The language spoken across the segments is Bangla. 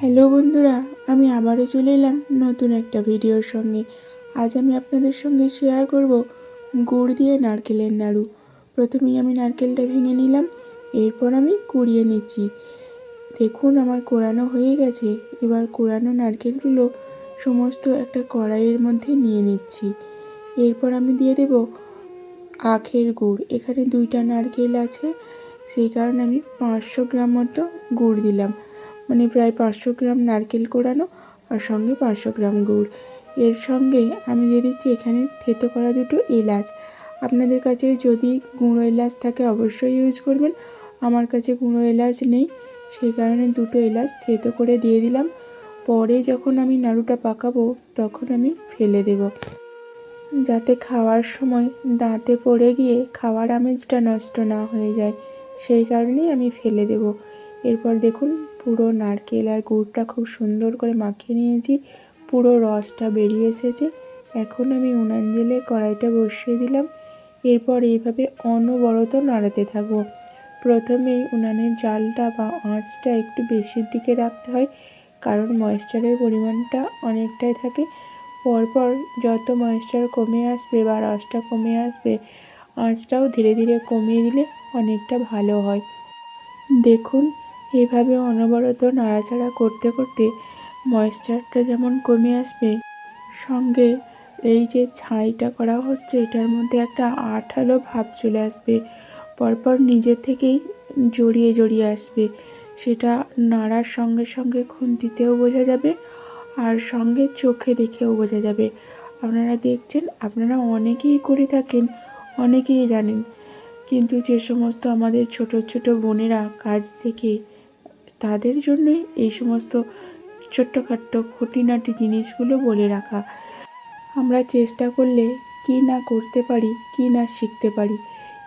হ্যালো বন্ধুরা, আমি আবারও চলে এলাম নতুন একটা ভিডিওর সঙ্গে। আজ আমি আপনাদের সঙ্গে শেয়ার করব গুড় দিয়ে নারকেলের নাড়ু। প্রথমেই আমি নারকেলটা ভেঙে নিলাম, এরপর আমি কুড়িয়ে নিচ্ছি। দেখুন, আমার কোরানো হয়ে গেছে। এবার কোরানো নারকেলগুলো সমস্ত একটা কড়াইয়ের মধ্যে নিয়ে নিচ্ছি। এরপর আমি দিয়ে দেব আখের গুড়। এখানে দুইটা নারকেল আছে, সেই কারণে আমি পাঁচশো গ্রাম মতো গুড় দিলাম। মানে প্রায় পাঁচশো গ্রাম নারকেল কোড়ানো আর সঙ্গে পাঁচশো গ্রাম গুড়। এর সঙ্গে আমি দিয়ে দিচ্ছি এখানে থেতো করা দুটো এলাচ। আপনাদের কাছে যদি গুঁড়ো এলাচ থাকে অবশ্যই ইউজ করবেন। আমার কাছে গুঁড়ো এলাচ নেই, সেই কারণে দুটো এলাচ থেতো করে দিয়ে দিলাম। পরে যখন আমি নাড়ুটা পাকাবো, তখন আমি ফেলে দেব। যাতে খাওয়ার সময় দাঁতে পড়ে গিয়ে খাওয়ার আমেজটা নষ্ট না হয়ে যায়, সেই কারণেই আমি ফেলে দেব। এরপর দেখুন, পুরো নারকেল আর গুড়টা খুব সুন্দর করে মাখিয়ে নিয়েছি। পুরো রসটা বেরিয়ে এসেছে। এখন আমি উনান জেলে কড়াইটা বসিয়ে দিলাম। এরপর এইভাবে অনবরত নাড়াতে থাকব। প্রথমেই উনানের জালটা বা আঁচটা একটু বেশির দিকে রাখতে হয়, কারণ ময়েশ্চারের পরিমাণটা অনেকটাই থাকে। পরপর যত ময়েশ্চার কমে আসবে বা রসটা কমে আসবে, আঁচটাও ধীরে ধীরে কমিয়ে দিলে অনেকটা ভালো হয়। দেখুন এভাবে অনবরত নাড়াচাড়া করতে করতে ময়েশ্চারটা যেমন কমে আসবে, সঙ্গে এই যে ছাইটা করা হচ্ছে, এটার মধ্যে একটা আঠালো ভাব চলে আসবে। পরপর নিজে থেকেই জড়িয়ে জড়িয়ে আসবে। সেটা নাড়ার সঙ্গে সঙ্গে খুন্তিতেও বোঝা যাবে আর সঙ্গে চোখে দেখেও বোঝা যাবে। আপনারা দেখছেন, আপনারা অনেকেই করে থাকেন, অনেকেই জানেন। কিন্তু যে সমস্ত আমাদের ছোট ছোট বোনেরা কাজ থেকে তাদের জন্যই এই সমস্ত ছোট্টখাট্ট খুঁটিনাটি জিনিসগুলো বলে রাখা। আমরা চেষ্টা করলে কি না করতে পারি, কি না শিখতে পারি।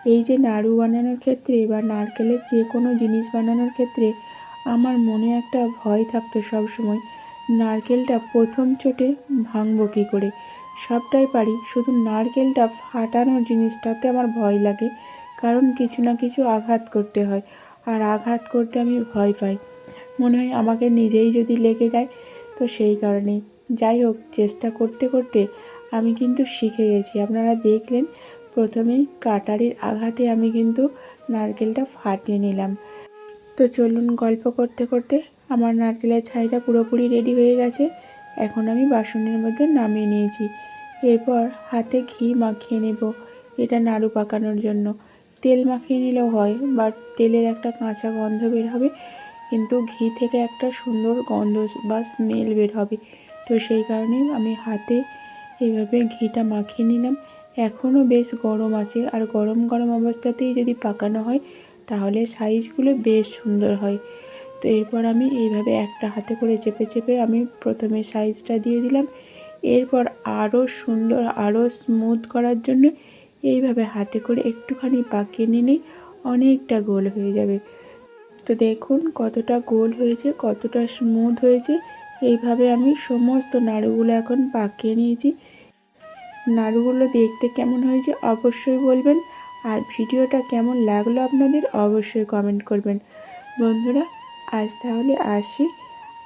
এই যে নাড়ু বানানোর ক্ষেত্রে বা নারকেলের যে কোনো জিনিস বানানোর ক্ষেত্রে আমার মনে একটা ভয় থাকতো সব সময় নারকেলটা প্রথম চোটে ভাঙবো কী করে? সবটাই পারি, শুধু নারকেলটা ফাটানোর জিনিসটাতে আমার ভয় লাগে। কারণ কিছু না কিছু আঘাত করতে হয়। আর আঘাত করতে আমি ভয় পাই। মনে হয় আমাকে নিজেই যদি লেগে যায়, তো সেই কারণে যাই হোক, চেষ্টা করতে করতে আমি কিন্তু শিখে গেছি। আপনারা দেখলেন, প্রথমেই কাটারির আঘাতে আমি কিন্তু নারকেলটা ফাটিয়ে নিলাম। তো চলুন গল্প করতে করতে আমার নারকেলের ছাইটা পুরোপুরি রেডি হয়ে গেছে। এখন আমি বাসনের মধ্যে নামিয়ে নিয়েছি। এরপর হাতে ঘি মাখিয়ে নেব। এটা নাড়ু পাকানোর জন্য। তেল মাখিয়ে নিলেও হয় বাট তেলের একটা কাঁচা গন্ধ বের হবে, কিন্তু ঘি থেকে একটা সুন্দর গন্ধ বা স্মেল বের হবে। তো সেই কারণে আমি হাতে এইভাবে ঘিটা মাখিয়ে নিলাম। এখনও বেশ গরম আছে, আর গরম গরম অবস্থাতেই যদি পাকানো হয়, তাহলে সাইজগুলো বেশ সুন্দর হয়। তো এরপর আমি এইভাবে একটা হাতে করে চেপে চেপে আমি প্রথমে সাইজটা দিয়ে দিলাম। এরপর আরও সুন্দর, আরও স্মুথ করার জন্য এইভাবে হাতে করে একটুখানি পাকিয়ে নিলেই অনেকটা গোল হয়ে যাবে। তো দেখুন কতটা গোল হয়েছে, কতটা স্মুথ হয়েছে। এইভাবে আমি সমস্ত নাড়ুগুলো এখন পাকিয়ে নিয়েছি। নাড়ুগুলো দেখতে কেমন হয়েছে অবশ্যই বলবেন। আর ভিডিওটা কেমন লাগল আপনাদের অবশ্যই কমেন্ট করবেন। বন্ধুরা, আজ তাহলে আসি।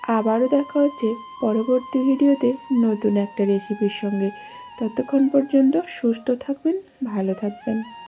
আবারও দেখা হচ্ছে পরবর্তী ভিডিওতে নতুন একটা রেসিপির সঙ্গে। ততক্ষণ পর্যন্ত সুস্থ থাকবেন ভালো থাকবেন।